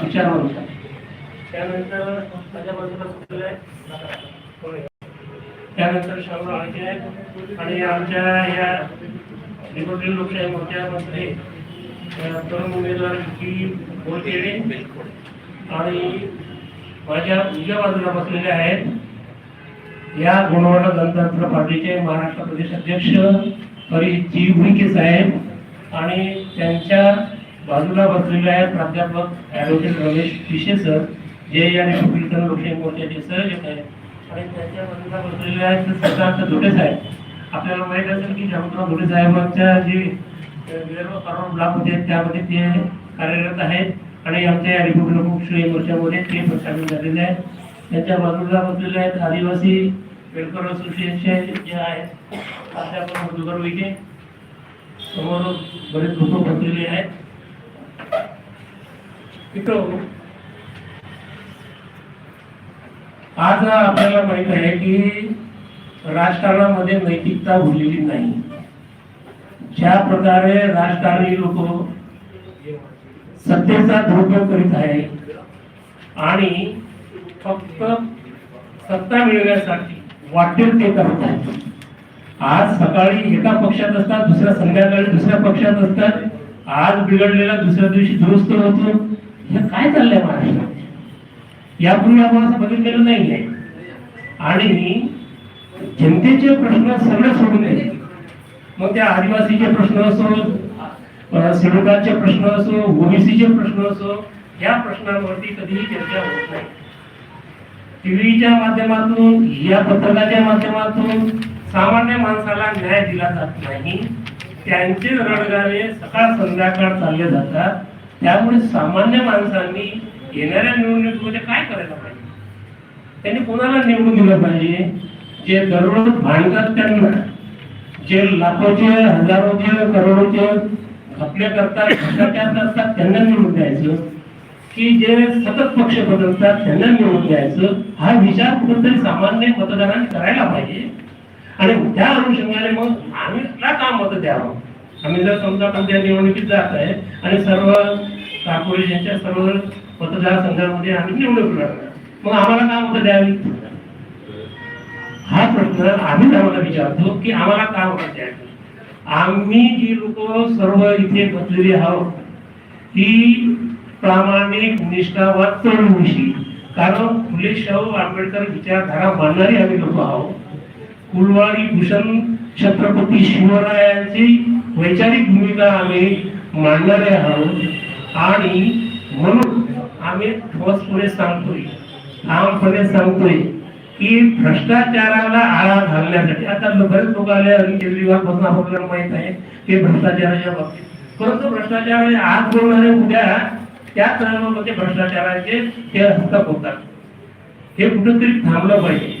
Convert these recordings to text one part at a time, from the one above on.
विचार होता त्यानंतर माझ्या बाजूला आहे. त्यानंतर शाहू आळके आहेत आणि आमच्या या रिपब्लिकन लोकशाही मोर्चामध्ये तरुण उमेदवार की बोलकेडे आणि माझ्या उजव्या बाजूला बसलेले आहेत या गुणवत्ता गणतंत्र पार्टीचे महाराष्ट्र प्रदेश अध्यक्ष हरिजी उईके साहेब आणि त्यांच्या बाजूला बसलेले आहेत प्राध्यापक ॲडव्होकेट रमेश पिशे सर जे या रिपब्लिकन लोकशाही मोर्चाचे संयोजक आहेत. आणि त्यांच्या बाजूला बसलेले आहेत ते सरकारचं धोटे साहेब. आपल्याला माहीत असेल की जामतराव धोटे साहेबांच्या जे विदर्भ ब्लॉक होते त्यामध्ये ते कार्यरत आहेत. आणि आमच्या या रिपब्लिकन लोकशाही मोर्चामध्ये ते पण सामील झालेले आहेत. त्यांच्या बाजूला बसलेले आहेत आदिवासी वेलकर असोसिएशनचे जे आहेत. प्राध्यापक मधुकर विखे. समोर बरेच लोक बसलेले आहेत. मित्र आज आपल्याला माहीत आहे की राजकारणामध्ये नैतिकता उरलेली नाही. ज्या प्रकारे राजकारणी लोक सत्तेचा दुरुपयोग करीत आहे आणि फक्त सत्ता मिळवण्यासाठी वाटेल ते करत आहेत. आज सकाळी एका पक्षात असतात दुसऱ्या संध्याकाळी दुसऱ्या पक्षात असतात. आज बिघडलेला दुसऱ्या दिवशी दुरुस्त होतो. हे काय चाललंय महाराष्ट्रात? यापूर्वी आपण असं बघितलेलं नाहीये. आणि जनतेचे प्रश्न सगळे सोडून दिले मग त्या आदिवासीचे प्रश्न असो अ, प्रश्न असो ओबीसीचे प्रश्न असो या प्रश्नांवरती कधीही चर्चा होत नाही. टीव्हीच्या माध्यमातून या पत्रकाच्या माध्यमातून सामान्य माणसाला न्याय दिला जात नाही. त्यांचे रडगाणे सकाळ संध्याकाळ चालले जातात. त्यामुळे सामान्य माणसांनी येणाऱ्या निवडणुकीमध्ये काय करायला पाहिजे? त्यांनी कोणाला निवडून दिलं पाहिजे? जे दररोज भांडतात त्यांना. जे लाखोचे हजारोचे करोडोचे घपले करतात भ्रष्टाचार असतात त्यांना निवडून द्यायचं. की जे सतत पक्ष बदलतात त्यांना निवडून द्यायचं. हा विचार कुठेतरी सामान्य मतदारांनी करायला पाहिजे. आणि त्या अनुषंगाने मग आम्ही का काम मत द्यावं? आम्ही जर समजा कोणत्या निवडणुकीत जात आहे आणि सर्व कॉर्पोरेशनच्या सर्व मतदारसंघामध्ये आम्ही निवडणूक लढणार मग आम्हाला का मतं द्यावी? हा प्रश्न आम्हीच आम्हाला विचारतो की आम्हाला का मतं द्यावी? आम्ही जी लोक सर्व इथे बसलेली आहोत ती प्रामाणिक निष्ठावाद तरुणशी कारण फुले शाहू आंबेडकर विचारधारा मानणारी आम्ही लोक आहोत. कुलवाडी भूषण छत्रपती शिवरायांची वैचारिक भूमिका आम्ही मांडणारे आहोत. आणि म्हणून आम्ही ठोसपणे सांगतोय. ठामपणे सांगतोय की भ्रष्टाचाराला आळा घालण्यासाठी आता बरेच लोक आले अरविंद केजरीवाल आपल्याला माहीत आहे की भ्रष्टाचाराच्या बाबतीत. परंतु भ्रष्टाचार आज बोलणारे उद्या त्या तणावामध्ये भ्रष्टाचाराचे हे हस्तक होतात. हे कुठेतरी थांबलं पाहिजे.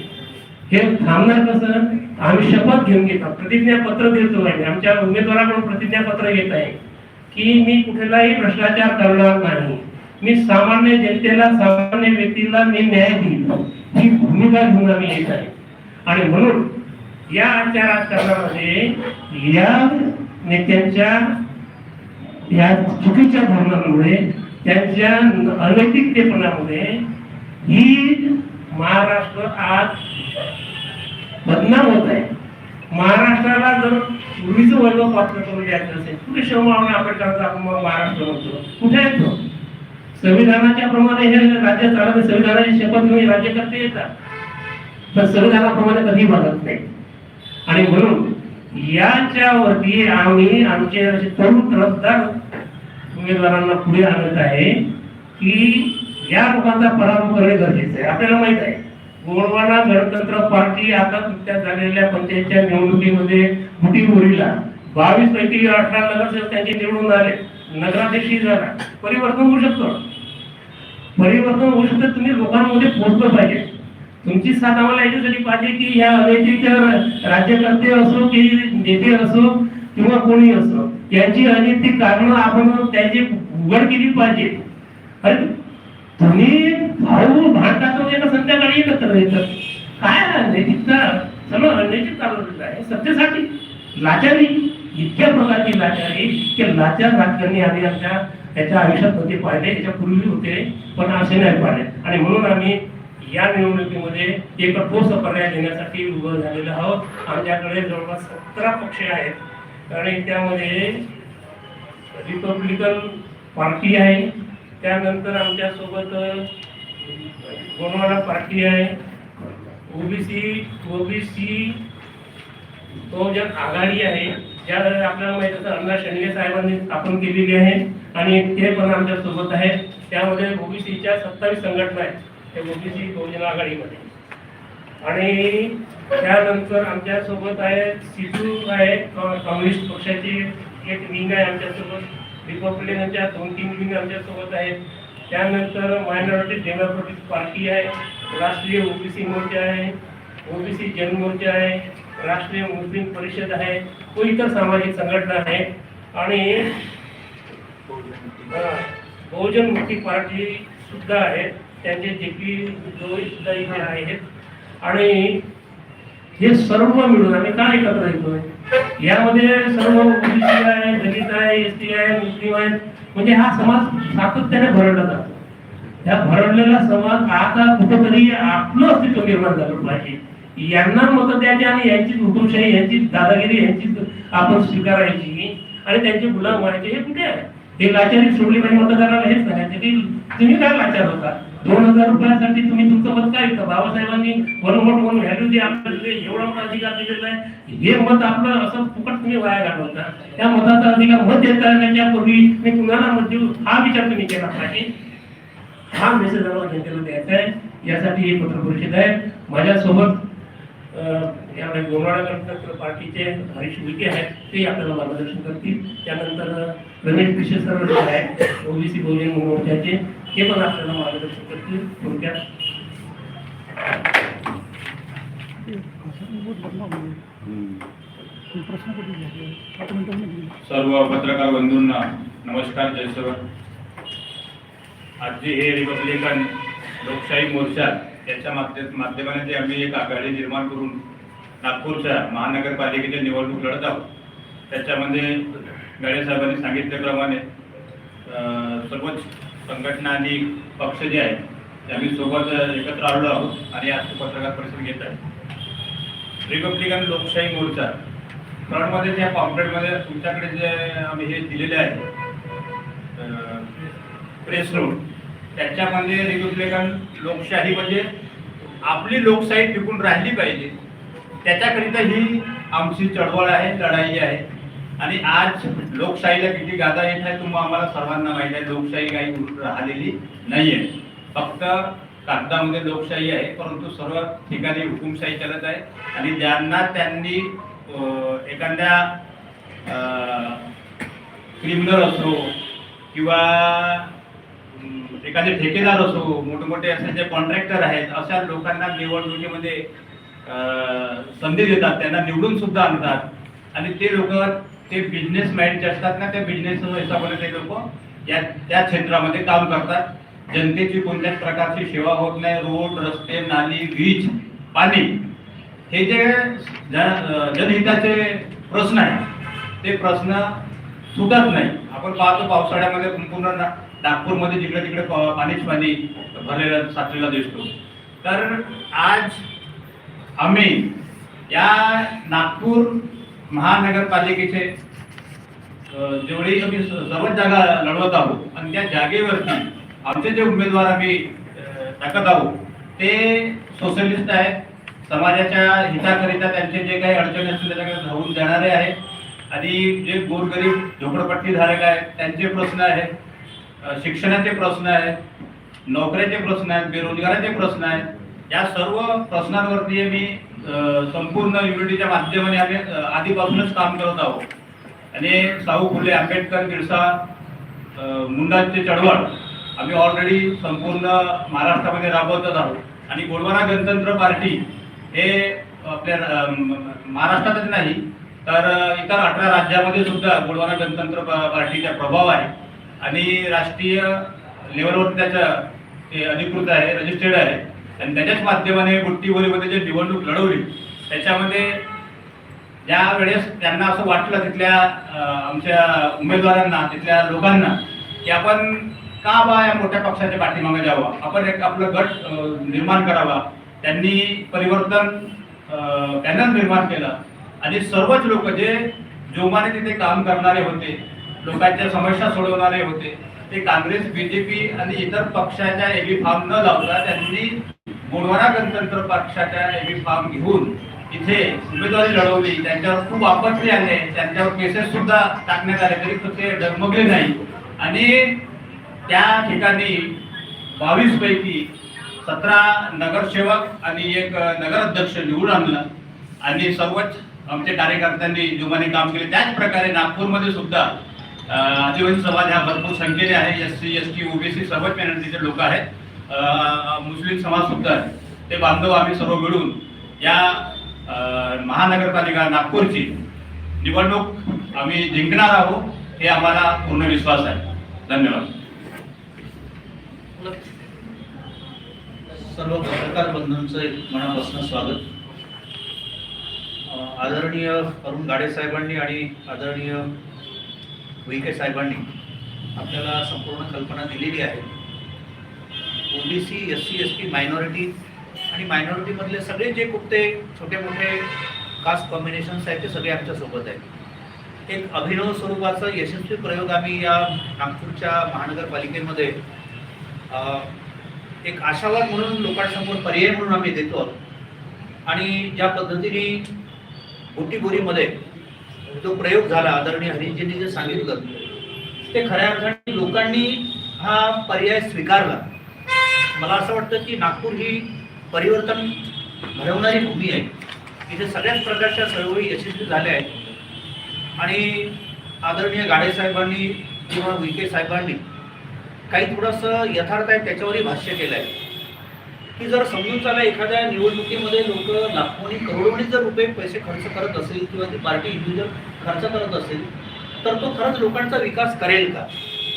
हे थांबणार कसं आम्ही शपथ घेऊन घेतो प्रतिज्ञापत्र देतो आहे आमच्या उमेदवाराकडून प्रतिज्ञापत्र घेत आहे. की मी कुठलाही भ्रष्टाचार करणार नाही. मी सामान्य जनतेला सामान्य व्यक्तीला मी न्याय देईल. ही भूमिका घेऊन आम्ही येत आहे. आणि म्हणून या आचार राजकारणामध्ये या नेत्यांच्या या चुकीच्या धोरणांमुळे त्यांच्या अनैतिकतेपणामुळे ही महाराष्ट्र आज बदनाम होत आहे. महाराष्ट्राला जर पूर्वीचं वैभव पात्र करून द्यायचं असेल कुठे शिवमावणे आंबेडकरांचा आपण महाराष्ट्र म्हणतो. कुठे येतो संविधानाच्या प्रमाणे हे राज्य चालत संविधानाची शपथ घेऊन राज्य करते येतात पण संविधानाप्रमाणे कधी बघत नाही. आणि म्हणून याच्यावरती आम्ही आमचे असे तरुण तरफदार उमेदवारांना पुढे आणत आहे की या लोकांचा पराभव करणे गरजेचं आहे. आपल्याला माहीत आहे. गोंडवाना गणतंत्र पार्टी आता नुकत्याच झालेल्या पंचायतच्या निवडणुकीमध्ये बुटीबोरीला बावीस पैकी अठरा नगरसेवक त्यांचे निवडून आले. नगराध्यक्षही झाला. परिवर्तन होऊ शकतो. परिवर्तन होऊ शकतं. तुम्ही लोकांमध्ये पोहोचलं पाहिजे. तुमची साथ आम्हाला याच्यासाठी पाहिजे की या अनैतिक राज्यकर्ते असो की नेते असो किंवा कोणी असो यांची अनैतिक कारणं आपण त्याची उघड केली पाहिजे. अरे तुम्ही भाऊ भांडतात तो एका संध्याकाळी एकत्र येतात काय नैतिकता सगळं अनैतिक चालवलेलं आहे. सत्तेसाठी लाचारी. इतक्या प्रकारची लाचारी की लाचार राजकारणी आम्ही आमच्या त्याच्या आयुष्यात होते पाहिले याच्यापूर्वी होते पण असे नाही पाहिले. आणि म्हणून आम्ही या निवडणुकीमध्ये एक ठोस पर्याय देण्यासाठी उभं झालेलो आहोत. आमच्याकडे जवळपास सतरा पक्ष आहेत. आणि त्यामध्ये रिपब्लिकन पार्टी आहे. त्यानंतर आमच्यासोबत गोंडवाडा पार्टी आहे. ओबीसी ओबीसी बहुजन आघाडी आहे. ज्या आपल्याला माहीत असं अण्णा शेंडगे साहेबांनी स्थापन केलेली आहे आणि ते पण आमच्यासोबत त्यामध्ये ओबीसीच्या सत्तावीस संघटना आहेत. त्या ओबीसी बहुजन आघाडीमध्ये. आणि त्यानंतर आमच्यासोबत आहे सिद्धू आहे कॉ- कम्युनिस्ट पक्षाची एक विंग आहे आमच्यासोबत रिपब्लिकनच्या दोन तीन विंग आमच्यासोबत आहेत. त्यानंतर मायनॉरिटी डेमोक्रेटिक पार्टी आहे राष्ट्रीय ओबीसी मोर्चा आहे ओबीसी जनमोर्चा आहे राष्ट्रीय मुस्लिम परिषद आहे व इतर सामाजिक संघटना आहे. आणि बहुजन मुक्ती पार्टी सुद्धा आहे. त्यांचे जे पी जो सुद्धा इथे आहेत. आणि हे सर्व मिळून आम्ही काय एकत्र येतोय? यामध्ये सर्व ओबीसी आहे दलित आहे एस टी आहे मुस्लिम आहे म्हणजे हा समाज सातत्याने भरडला जातो. त्या भरडलेला समाज आता कुठंतरी आपलं अस्तित्व निर्माण झालं पाहिजे. यांना मत द्यायची आणि यांची हुकुमशाही यांची दादागिरी यांची आपण स्वीकारायची आणि त्यांचे गुलाम व्हायचे हे कुठे आहे? हे लाचारी सोडली पाहिजे मतदाराला हेच सांगायचे की तुम्ही काय लाचार होता? दोन हजार रुपयासाठी तुम्ही तुमचं मत काय विकता बाबासाहेबांनी वन वोट वन व्हॅल्यू जे आपल्याला एवढा मोठा अधिकार दिलेला आहे. हे मत आपलं असं फुकट तुम्ही वाया घालवता त्या मताचा अधिकार मत देता त्याच्यापूर्वी मी कुणाला मत देऊ हा विचार तुम्ही केला पाहिजे. हा मेसेज आम्हाला जनतेला द्यायचा आहे. यासाठी हे पत्र परिषद आहे. माझ्यासोबत यावेळी या पार्टीचे हरीश विके आहेत. ते आपल्याला मार्गदर्शन करतील. त्यानंतर रमेश पिशे सर जे आहेत. ओबीसी बहुजन मोर्चाचे. हे पण आपल्याला मार्गदर्शन करतील. थोडक्यात. सर्व पत्रकार बंधूंना नमस्कार जय सर. आजची हे रिपब्लिकन लोकशाही मोर्चा याच्या माध्यमाने जे आम्ही एक आघाडी निर्माण करून नागपूरच्या महानगरपालिकेच्या निवडणूक लढत आहोत त्याच्यामध्ये गाडे साहेबांनी सांगितल्याप्रमाणे सर्वच संघटना आणि पक्ष जे आहेत ते आम्ही सोबत एकत्र आलो आहोत आणि आज पत्रकार परिषद घेत आहे रिपब्लिकन लोकशाही मोर्चा फ्रंटमध्ये त्या पॉम्पलेटमध्ये तुमच्याकडे जे आम्ही हे दिलेले आहे प्रेस रोड त्याच्यामध्ये रिपब्लिकन लोकशाही म्हणजे आपली लोकशाही टिकून राहिली पाहिजे. त्याच्याकरिता ही आमची चळवळ आहे लढाई आहे. आणि आज लोकशाहीला किती गाजा येत आहे तुम्हाला आम्हाला सर्वांना माहिती आहे लोकशाही काही राहिलेली नाहीये. फक्त कागदामध्ये लोकशाही आहे परंतु सर्व ठिकाणी हुकुमशाही चालत आहे. आणि ज्यांना त्यांनी एखाद्या क्रिमिनल असो किंवा एखादे ठेकेदार असो मोठे मोठे असे जे कॉन्ट्रॅक्टर आहेत अशा लोकांना निवडणुकीमध्ये संधी देतात त्यांना निवडून सुद्धा आणतात. आणि ते लोक ते बिझनेस माइंडचे असतात ना त्या बिझनेस हिसाबाने ते लोक या त्या क्षेत्रामध्ये काम करतात. जनतेची कोणत्याच प्रकारची सेवा होत नाही. रोड रस्ते नाली वीज पाणी हे जे जनहिताचे प्रश्न आहेत ते प्रश्न सुटत नाही. आपण पाहतो पावसाळ्यामध्ये पूर्ण नागपूरमध्ये जिकडे तिकडे पाणीच पाणी भरलेला साचलेला दिसतो. तर आज आम्ही या नागपूर महानगरपालिकेचे जेवढी आम्ही स- सर्वच जागा लढवत आहोत आणि त्या जागेवरती आमचे जे उमेदवार आम्ही टाकत आहोत ते सोशलिस्ट आहेत. समाजाच्या हिताकरिता त्यांचे जे काही अडचणी असतील त्याच्याकडे धावून जाणारे आहेत. आणि जे गोरगरीब झोपडपट्टी धारक आहेत त्यांचे प्रश्न आहेत शिक्षणाचे प्रश्न आहेत नोकऱ्याचे प्रश्न आहेत बेरोजगाराचे प्रश्न आहेत. या सर्व प्रश्नांवरती मी संपूर्ण युनिटीच्या माध्यमाने आम्ही आधीपासूनच काम करत आहोत. आणि साहू फुले आंबेडकर बिरसा मुंडाचे मुंडांचे चळवळ आम्ही ऑलरेडी संपूर्ण महाराष्ट्रामध्ये राबवतच आहोत. आणि गोडवाना गणतंत्र पार्टी हे आपल्या महाराष्ट्रातच नाही तर इतर अठरा राज्यामध्ये सुद्धा गोडवाना गणतंत्र पार्टीचा प्रभाव आहे. आणि राष्ट्रीय लेवलवर त्याचं ते अधिकृत आहे रजिस्टर्ड आहे. आणि त्याच्याच माध्यमाने बुट्टीबोलीमध्ये जे निवडणूक लढवली. त्याच्यामध्ये ज्या वेळेस त्यांना असं वाटलं तिथल्या आमच्या उमेदवारांना तिथल्या लोकांना की आपण का बा या मोठ्या पक्षाच्या पाठीमागे जावं? आपण एक आपलं गट निर्माण करावा. त्यांनी परिवर्तन पॅनल निर्माण केलं. आणि सर्वच लोक जे जोमाने तिथे काम करणारे होते लोकांच्या समस्या सोडवणारे होते ते काँग्रेस बीजेपी आणि इतर पक्षाच्या एबी फॉर्म न लावता त्यांनी गोंडवाना गणतंत्र पक्षाच्या एबी फॉर्म घेऊन इथे उमेदवारी लढवली. त्यांच्यावर खूप आपत्ती आले त्यांच्यावर केसेस सुद्धा टाकण्यात आले. तरी ते डगमगले नाही. आणि त्या ठिकाणी बावीस पैकी सतरा नगरसेवक आणि एक नगराध्यक्ष निवडून आणला. आणि सर्वच आमच्या कार्यकर्त्यांनी जोमाने काम केले. त्याच प्रकारे नागपूरमध्ये सुद्धा आदिवासी समाज हा भरपूर संख्येने आहे. S C S T OBC सर्वच मेहनतीचे लोक आहेत. मुस्लिम समाज सुद्धा आहे ते बांधव आम्ही सर्व मिळून या महानगरपालिका नागपूरची निवडणूक आम्ही जिंकणार आहोत हे आम्हाला पूर्ण विश्वास आहे. धन्यवाद. सर्व पत्रकार बंधूंचं एक मनापासून स्वागत. आदरणीय अरुण गाडे साहेबांनी आणि आदरणीय विखे साहेबांनी आपल्याला संपूर्ण कल्पना दिलेली आहे. OBC S C S T minority आणि मायनॉरिटीमधले सगळे जे कुठते छोटे मोठे कास्ट कॉम्बिनेशन्स आहेत ते सगळे आमच्यासोबत आहेत एक अभिनव स्वरूपाचा यशस्वी प्रयोग आम्ही या नागपूरच्या महानगरपालिकेमध्ये एक आशावाद म्हणून लोकांसमोर पर्याय म्हणून आम्ही देतो आहोत. आणि ज्या पद्धतीने बुटीबोरीमध्ये जो प्रयोग झाला आदरणीय हरिजींनी जे सांगितलं ते खऱ्या अर्थाने लोकांनी हा पर्याय स्वीकारला मला असं वाटतं की नागपूर ही परिवर्तन घडवणारी भूमी आहे. इथे सगळ्याच प्रकारच्या चळवळी यशस्वी झाल्या आहेत. आणि आदरणीय गाडे साहेबांनी किंवा विखे साहेबांनी काही थोडंसं यथार्थ आहे त्याच्यावरही भाष्य केलं आहे. की जर समजून चाला एखाद्या निवडणुकीमध्ये लोक लाखोनी करोडोनी जर रुपये पैसे खर्च करत असेल किंवा ती पार्टी इंडिव्हिज्युअल खर्च करत असेल तर तो खरंच लोकांचा विकास करेल का?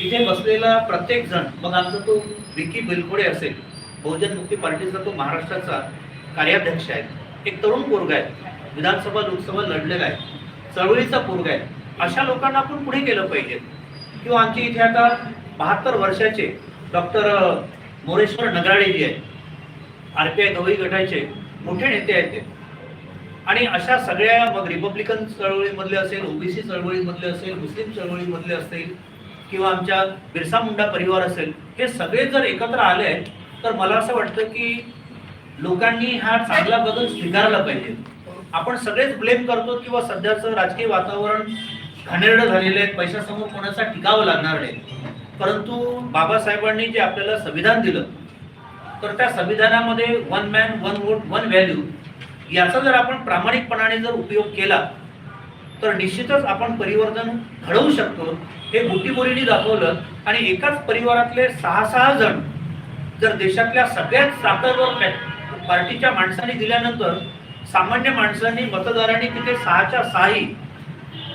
इथे बसलेला प्रत्येक जण मग आमचा तो विकी बिलखोडे असेल बहुजन मुक्ती पार्टीचा तो महाराष्ट्राचा कार्याध्यक्ष आहे. एक तरुण पोरगा आहे. विधानसभा लोकसभा लढलेला आहे. चळवळीचा पोरगा आहे. अशा लोकांना आपण पुढे केलं पाहिजे. किंवा आमचे इथे आता बहात्तर वर्षाचे डॉक्टर मोरेश्वर नगराळे जी आहेत आर पी आय धवई गटाचे मोठे नेते आहेत ते. आणि अशा सगळ्या मग रिपब्लिकन चळवळीमधले असेल ओबीसी चळवळीमधले असेल मुस्लिम चळवळीमधले असतील किंवा आमच्या बिरसा मुंडा परिवार असेल हे सगळे जर एकत्र आले तर मला असं वाटतं की लोकांनी हा चांगला बदल स्वीकारला पाहिजे. आपण सगळेच ब्लेम करतो किंवा सध्याचं राजकीय वातावरण घाणेरडं झालेलं आहे पैशासमोर कोणाचा टिकावं लागणार नाही. परंतु बाबासाहेबांनी जे आपल्याला संविधान दिलं तर त्या संविधानामध्ये one man one vote one value याचा जर आपण प्रामाणिकपणाने जर उपयोग केला तर निश्चितच आपण परिवर्तन घडवू शकतो. हे बुटीबोरीने दाखवलं. आणि एकाच परिवारातले सहा सहा जण जर देशातल्या सगळ्याच साखरवर पार्टीच्या माणसांनी दिल्यानंतर सामान्य माणसांनी मतदारांनी तिथे सहाच्या सहाही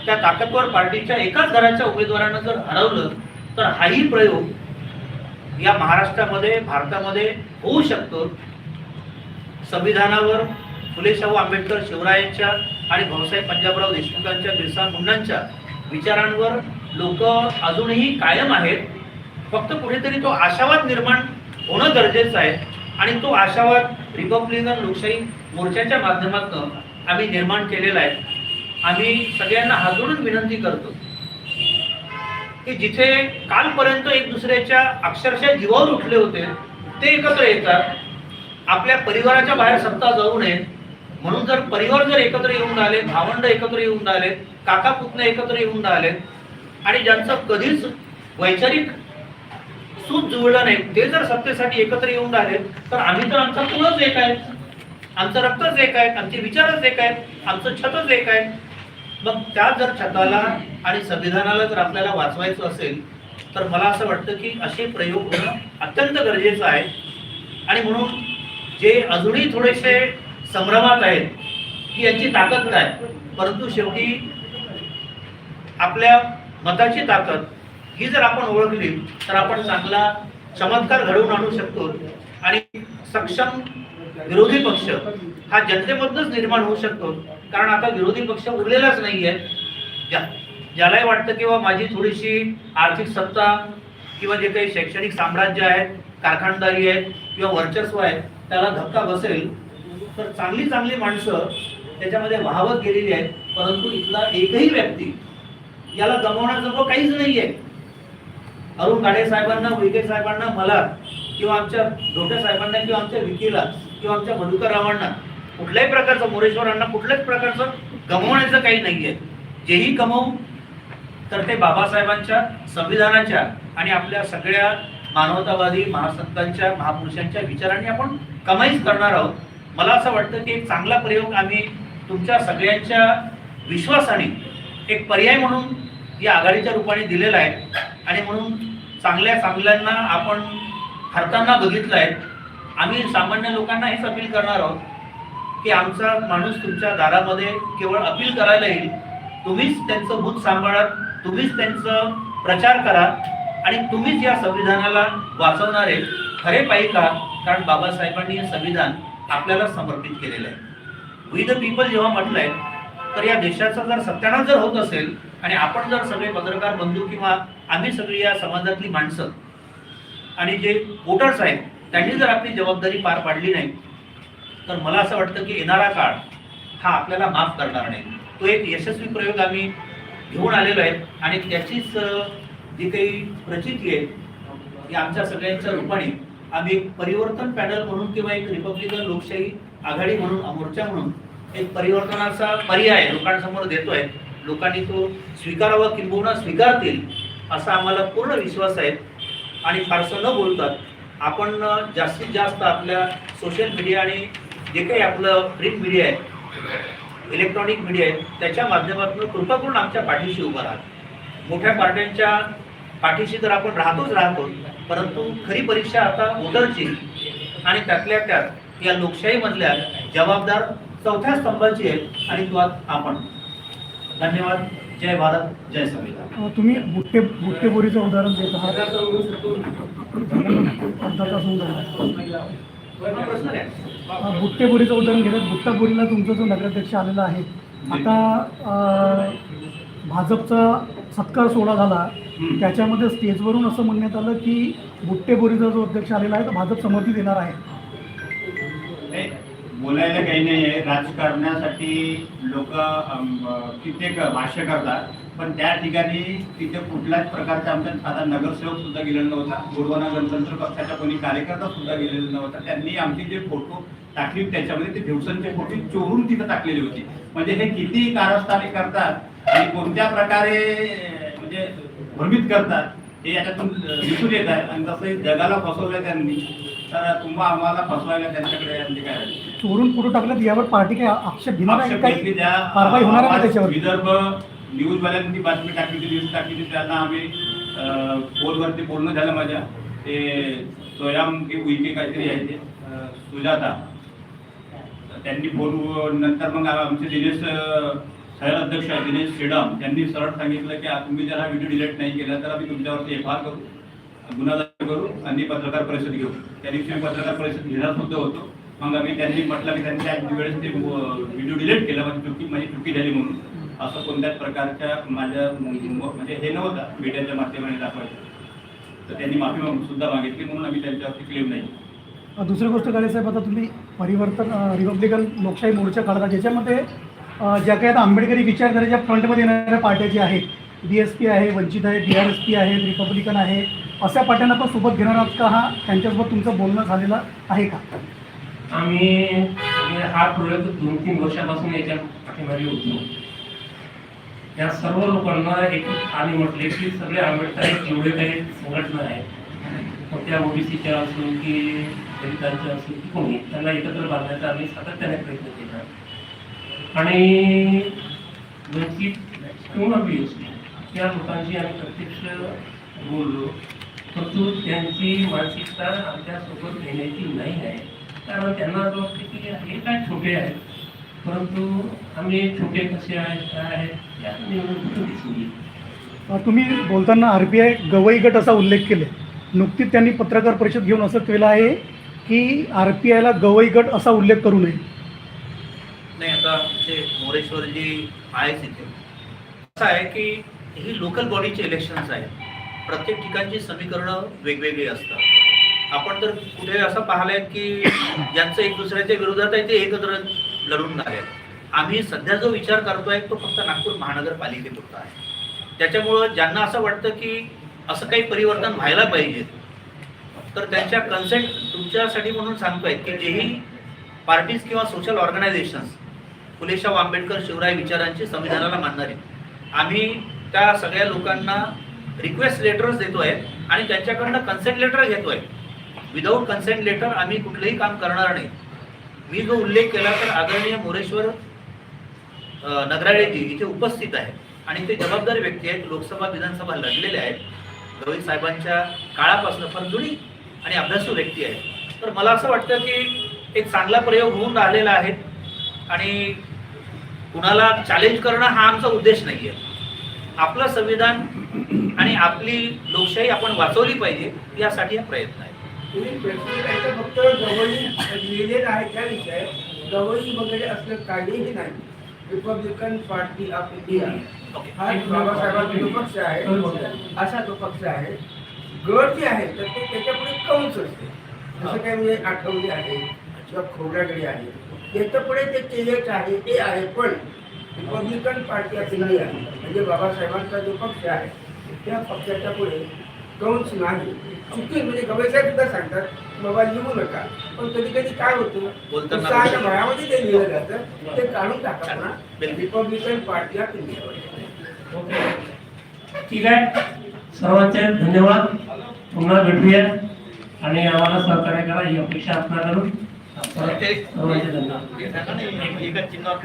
त्या ताकदवर पार्टीच्या एकाच घराच्या उमेदवारांना जर हरवलं तर हाही प्रयोग या महाराष्ट्रामध्ये भारतामध्ये होऊ शकतो. संविधानावर फुले शाहू आंबेडकर शिवरायांच्या आणि भाऊसाहेब पंजाबराव देशमुखांच्या बिरसा मुंडांच्या विचारांवर लोक अजूनही कायम आहेत. फक्त कुठेतरी तो आशावाद निर्माण होणं गरजेचं आहे आणि तो आशावाद रिपब्लिकन लोकशाही मोर्चाच्या माध्यमातून आम्ही निर्माण केलेला आहे. आम्ही सगळ्यांना हात विनंती करतो की जिथे कालपर्यंत एक दुसऱ्याच्या अक्षरशः जीवावर उठले होते ते एकत्र येतात. आपल्या परिवाराच्या बाहेर सत्ता जाऊ नये. म्हणून जर परिवार जर एकत्र येऊन राहिले भावंड एकत्र येऊन राहिले काका पुतणे एकत्र येऊन राहिले आणि ज्यांचं कधीच वैचारिक सूत जुळलं नाही ते जर सत्तेसाठी एकत्र येऊन राहिले तर आम्ही तर आमचा कुलच एक आहे आमचं रक्तच एक आहे आमचे विचारच एक आहेत आमचं छतच एक आहे मग त्या जर छताला आणि संविधानाला जर आपल्याला वाचवायचं असेल तर मला असं वाटतं की असे प्रयोग होणं अत्यंत गरजेचं आहे. आणि म्हणून जे अजूनही थोडेसे संभ्रमात आहेत की यांची ताकद काय? परंतु शेवटी आपल्या मताची ताकद ही जर आपण ओळखली तर आपण चांगला चमत्कार घडवून आणू शकतो आणि सक्षम विरोधी पक्ष हा जनतेमधूनच निर्माण होऊ शकतो. कारण आता विरोधी पक्ष उरलेलाच नाहीये. ज्या ज्यालाही वाटतं किंवा माझी थोडीशी आर्थिक सत्ता किंवा जे काही शैक्षणिक साम्राज्य आहे कारखानदारी आहे किंवा वर्चस्व आहे त्याला धक्का बसेल तर चांगली चांगली माणसं त्याच्यामध्ये वाहवत गेलेली आहेत. परंतु इथला एकही व्यक्ती याला गमावण्याजोगं काहीच नाहीये. अरुण गाडे साहेबांना विखे साहेबांना मला किंवा आमच्या धोटे साहेबांना किंवा आमच्या विकीला किंवा आमच्या मधुकर रावांना कुठल्याही प्रकारचं मोरेश्वरांना कुठल्याच प्रकारचं गमवण्याचं काही नाहीये. जेही कमवू तर ते बाबासाहेबांच्या संविधानाच्या आणि आपल्या सगळ्या मानवतावादी महासंतांच्या महापुरुषांच्या विचारांनी आपण कमाईच करणार आहोत. मला असं वाटतं की एक चांगला प्रयोग आम्ही तुमच्या सगळ्यांच्या विश्वासाने एक पर्याय म्हणून या आघाडीच्या रूपाने दिलेला आहे. आणि म्हणून चांगल्या चांगल्यांना आपण हरताना बघितलं आहे. आम्ही सामान्य लोकांना हेच अपील करणार आहोत की आमचा माणूस तुमच्या दारामध्ये केवळ अपील करायला येईल. तुम्हीच त्यांचं भूत सांभाळा तुम्हीच त्यांचं प्रचार करा आणि तुम्हीच या संविधानाला वाचवणारे खरे पाहिजे का कारण बाबासाहेबांनी हे संविधान आपल्याला समर्पित केलेलं आहे. वी द पीपल जेव्हा म्हटलंय तर या देशाचा जर सत्यानाश जर होत असेल आणि आपण जर सगळे पत्रकार बंधू किंवा आम्ही सगळी या समाजातली माणसं आणि जे वोटर्स आहेत त्यांनी जर आपली जबाबदारी पार पाडली नाही तर मला असं वाटतं की येणारा काळ हा आपल्याला माफ करणार नाही. तो एक यशस्वी प्रयोग आम्ही घेऊन आलेलो आहे आणि त्याचीच जी काही प्रचिती आहे ती आमच्या सगळ्यांच्या रूपाने आम्ही एक परिवर्तन पॅनल म्हणून किंवा एक रिपब्लिकन लोकशाही आघाडी म्हणून मोर्चा म्हणून एक परिवर्तनाचा पर्याय लोकांसमोर देतोय. लोकांनी तो स्वीकारावा किंबहुना स्वीकारतील असा आम्हाला पूर्ण विश्वास आहे. आणि फारसं न बोलतात आपण जास्तीत जास्त आपल्या सोशल मीडिया आणि जे काही आपलं प्रिंट मीडिया आहे इलेक्ट्रॉनिक मीडिया आहे त्याच्या माध्यमातून कृपा करून आमच्या पाठीशी उभं राहा. मोठ्या पार्ट्यांच्या पाठीशी तर आपण राहतोच राहतो परंतु खरी परीक्षा आता वोटरची आणि त्यातल्या त्यात या लोकशाहीमधल्या जबाबदार चौथ्या स्तंभाची आहे आणि तो आज आपण. धन्यवाद. जय भारत जय संविधान. तुम्ही बुट्टे बुट्टेपुरीचं उदाहरण देत आहात. अपघाताचं उदाहरण बुट्टेपुरीचं उदाहरण घेतात बुट्टापुरीला तुमचा जो नगराध्यक्ष आलेला आहे. आता भाजपचा सत्कार सोहळा झाला त्याच्यामध्ये स्टेजवरून असं म्हणण्यात आलं की बुट्टेबोरीचा जो अध्यक्ष आलेला आहे तो भाजप समर्थित येणार आहे. नाही, बोलायला काही नाही आहे. राजकारणासाठी लोक कित्येक भाष्य करतात पण त्या ठिकाणी तिथे कुठल्याच प्रकारचा आमचा साधा नगरसेवक सुद्धा गेलेला नव्हता. गोडवाना गणतंत्र पक्षाचा कोणी कार्यकर्ता सुद्धा गेलेला नव्हता. त्यांनी आमचे जे फोटो टाकले त्याच्यामध्ये ते दिवसांचे फोटो चोरून तिथं टाकलेली होती. म्हणजे हे किती कारस्थाने करतात आणि कोणत्या प्रकारे म्हणजे भ्रमित करतात हे याच्यातून दिसून येत आहे. आणि तसं जगाला फसवलं त्यांनी तर तुम्हा आम्हाला फसवायला त्यांच्याकडे म्हणजे काय? चोरून फोटो टाकल्यात यावर पार्टी काही आक्षेप घेणार कारवाई होणार आहे त्याच्यावर? विदर्भ न्यूजवाल्यांनी बातमी टाकली होती न्यूज टाकली होती. त्यांना आम्ही फोनवरती बोलणं झालं माझ्या. ते स्वयं की उईके काहीतरी आहे ते अं, सुजाता. त्यांनी फोन नंतर मग आमचे दिनेश शहर अध्यक्ष आहे दिनेश श्रीडाम यांनी सरळ सांगितलं की तुम्ही जर हा व्हिडिओ डिलीट नाही केला तर आम्ही तुमच्यावरती एफ आर करू गुन्हा दाखल करू आणि पत्रकार परिषद घेऊ. त्या दिवशी मी पत्रकार परिषद घेणार सुद्धा होतो. मग आम्ही त्यांनी म्हटलं की त्यांनी त्या वेळेस ते व्हिडिओ डिलीट केला म्हणजे चुकी माझी चुकी झाली म्हणून. असं कोणत्याच प्रकारच्या माझ्या म्हणजे हे नव्हता मीडियाच्या माध्यमाने दाखवायचं. तर त्यांनी माफी सुद्धा मागितली म्हणून आम्ही त्यांच्यावरती क्लेम नाही. दुसरी गोष्ट काळे साहेब आता तुम्ही परिवर्तन रिपब्लिकन लोकशाही मोर्चा काढता ज्याच्यामध्ये ज्या काही आता आंबेडकरी विचारधारेच्या फ्रंटमध्ये येणाऱ्या पार्ट्या ज्या आहेत बी एस पी आहे वंचित आहे डी आर एस पी आहे रिपब्लिकन आहे अशा पार्ट्यांना पण सोबत घेणार आहात का हा? त्यांच्यासोबत तुमचं बोलणं झालेलं आहे का? आम्ही हा प्रोजेक्ट दोन तीन वर्षापासून याच्या पाठीमागे होतो. या सर्व लोकांना एक आम्ही म्हटले की सगळे आंबेडकर जेवढे काही संघटना आहेत मग त्या ओबीसीच्या असो की दलितांच्या असो की कोणी त्यांना एकत्र बांधण्याचा आम्ही सातत्याने प्रयत्न केला. आणि वंचित किंवा बी एस लोकांशी आम्ही प्रत्यक्ष बोललो. परंतु त्यांची मानसिकता आमच्यासोबत घेण्याची नाही आहे. कारण त्यांना असं वाटतं की हे काय छोटे आहेत. परंतु आम्ही छोटे कसे आहेत काय आहेत यात निवडून दिसून तुम्ही बोलताना आर बी आय गवई गट असा उल्लेख केले. नुकतीच त्यांनी पत्रकार परिषद घेऊन असं केलं आहे की आर पी आयला गवई गट असा उल्लेख करू नये. आता ते मोरेश्वर जी आहेच इथे. असं आहे की ही लोकल बॉडीचे इलेक्शन्स आहेत. प्रत्येक ठिकाणची समीकरणं वेगवेगळी असतात. आपण तर कुठे असं पाहिलंय की ज्यांचं एक दुसऱ्याच्या विरोधात आहे ते एकत्र लढून आले आम्ही सध्या जो विचार करतोय तो फक्त नागपूर महानगरपालिकेपुरता आहे. त्याच्यामुळं ज्यांना असं वाटतं की असं काही परिवर्तन व्हायला पाहिजे तर त्यांच्या कन्सेंट तुमच्यासाठी म्हणून सांगतोय की जेही पार्टीज किंवा सोशल ऑर्गनायझेशन्स फुलेशाह आंबेडकर शिवराय विचारांची संविधानाला मानणारे आम्ही त्या सगळ्या लोकांना रिक्वेस्ट लेटर्स देतोय आणि त्यांच्याकडनं कन्सेंट लेटर घेतोय. विदाऊट कन्सेंट लेटर आम्ही कुठलंही काम करणार नाही. मी जो उल्लेख केला तर आदरणीय मोरेश्वर नगराळेजी इथे उपस्थित आहेत आणि ते जबाबदार व्यक्ती आहेत. लोकसभा विधानसभा लढलेले आहेत. गवई साहेबांच्या काळापासून फार जुनी आणि अभ्यासू व्यक्ती आहेत. तर मला असं वाटतं की एक चांगला प्रयोग होऊन राहिलेला आहे आणि कुणाला चॅलेंज करणं हा आमचा उद्देश नाही आहे आपलं संविधान आणि आपली लोकशाही आपण वाचवली पाहिजे यासाठी हा प्रयत्न आहे. फक्त लिहिलेलं आहे त्या विषय गवळी वगैरे असलं काहीही नाही. रिपब्लिकन पार्टी ऑफ इंडिया हा बाबासाहेबांचा जो पक्ष आहे. असा तो पक्ष आहे. गट जे आहे तर ते त्याच्यापुढे कंस असते. जसं काही म्हणजे आठवले आहे किंवा खोबरागडी आहे. त्याच्या पुढे ते तेजच आहे ते आहे पण रिपब्लिकन पार्टी ऑफ इंडिया म्हणजे बाबासाहेबांचा जो पक्ष आहे त्या पक्षाच्या पुढे कंस नाही. चुकी म्हणजे गवेसाहेब सुद्धा सांगतात बाबा लिहू नका. पण कधी कधी काय होतं उत्साहाच्या भरामध्ये ते लिहिलं जातं. ते काढून टाका ना बिलकुल. रिपब्लिकन पार्टी ऑफ इंडिया ठीक आहे. सर्वांचे धन्यवाद. पुन्हा भेटूया आणि आम्हाला सहकार्य करा. ही अपेक्षा आपल्याकडून प्रत्येक चिन्हावर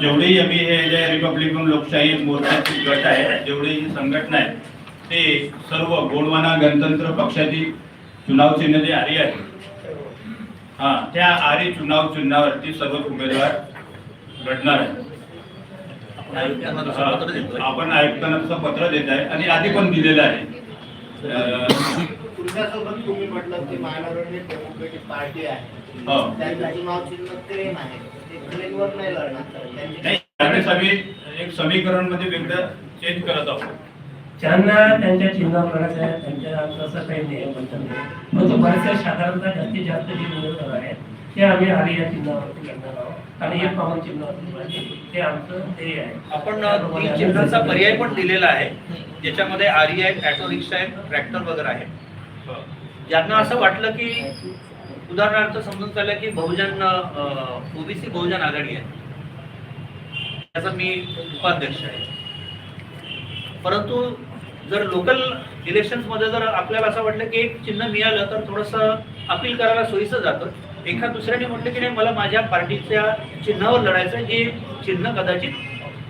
जेवढेही आम्ही हे जे रिपब्लिकन लोकशाही मोर्चाची गट आहे जेवढी संघटना आहे ते सर्व गोडवाना गणतंत्र पक्षाची चुनाव चिन्ह जे आरी आहे हा त्या आरी चुनाव चिन्हावरती सर्व उमेदवार लढणार आहे आपण आयुक्तांना दुसरं पत्र तसं देत आहे आणि आधी पण दिलेलं आहे. तुमच्यासोबत तुम्ही म्हटलं की महानगरने प्रमुख पार्टी आहे. हो. त्यांचं चुनाव चिन्ह ट्रेन आहे. ते ट्रेनवर नाही लढणार त्यांची नाही, त्यावेळेस आम्ही एक समीकरणमध्ये वेगळं चेंज करत आहोत. ज्यांना त्यांच्या चिन्हावर लढायचं आहे त्यांच्या असं काही नाही परंतु बऱ्याचशा साधारणतः जास्तीत जास्त जे उमेदवार आहेत ते आम्ही या चिन्हावरती लढणार आहोत. आणि एक कॉमन चिन्हावरती पाहिजे ते आमचं ध्येय आहे. आपण तीन चिन्हांचा पर्याय पण दिलेला आहे. ज्याच्यामध्ये आरी आहेत ऑटो रिक्षा आहेत ट्रॅक्टर वगैरे आहे ज्यांना असं वाटलं की उदाहरणार्थ समजून चाललं की बहुजन ओबीसी बहुजन आघाडी आहे. त्याचा मी उपाध्यक्ष आहे. परंतु जर लोकल इलेक्शन्समध्ये जर आपल्याला असं वाटलं की एक चिन्ह मिळालं तर थोडंसं अपील करायला सोयीचं जातं. एका दुसऱ्याने म्हटलं की नाही मला माझ्या पार्टीच्या चिन्हावर लढायचं जे चिन्ह कदाचित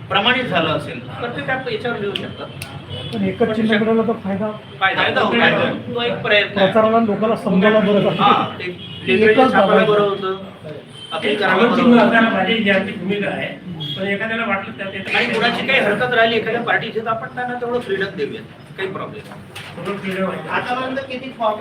प्रमाणित झालं असेल तर ते त्या याच्यावर लिहू शकतात पण एकच चिन्ह मिळालं तर फायदा तो एक प्रयत्न आहे. प्रचाराला लोकांना समजायला बरं हा पडतं. ते लेकरांच्या छापाला बरं होतं अपील करायला कॉमन बरं चिन्ह होतं. असायला पाहिजे ही आमची भूमिका आहे पण एखाद्याला वाटलं आणि कुणाची काही हरकत राहिली एखाद्या पार्टीची तर आपण त्यांना तेवढं फ्रीडम देऊयात काही प्रॉब्लेम थोडं freedom आहे. आतापर्यंत किती फॉर्म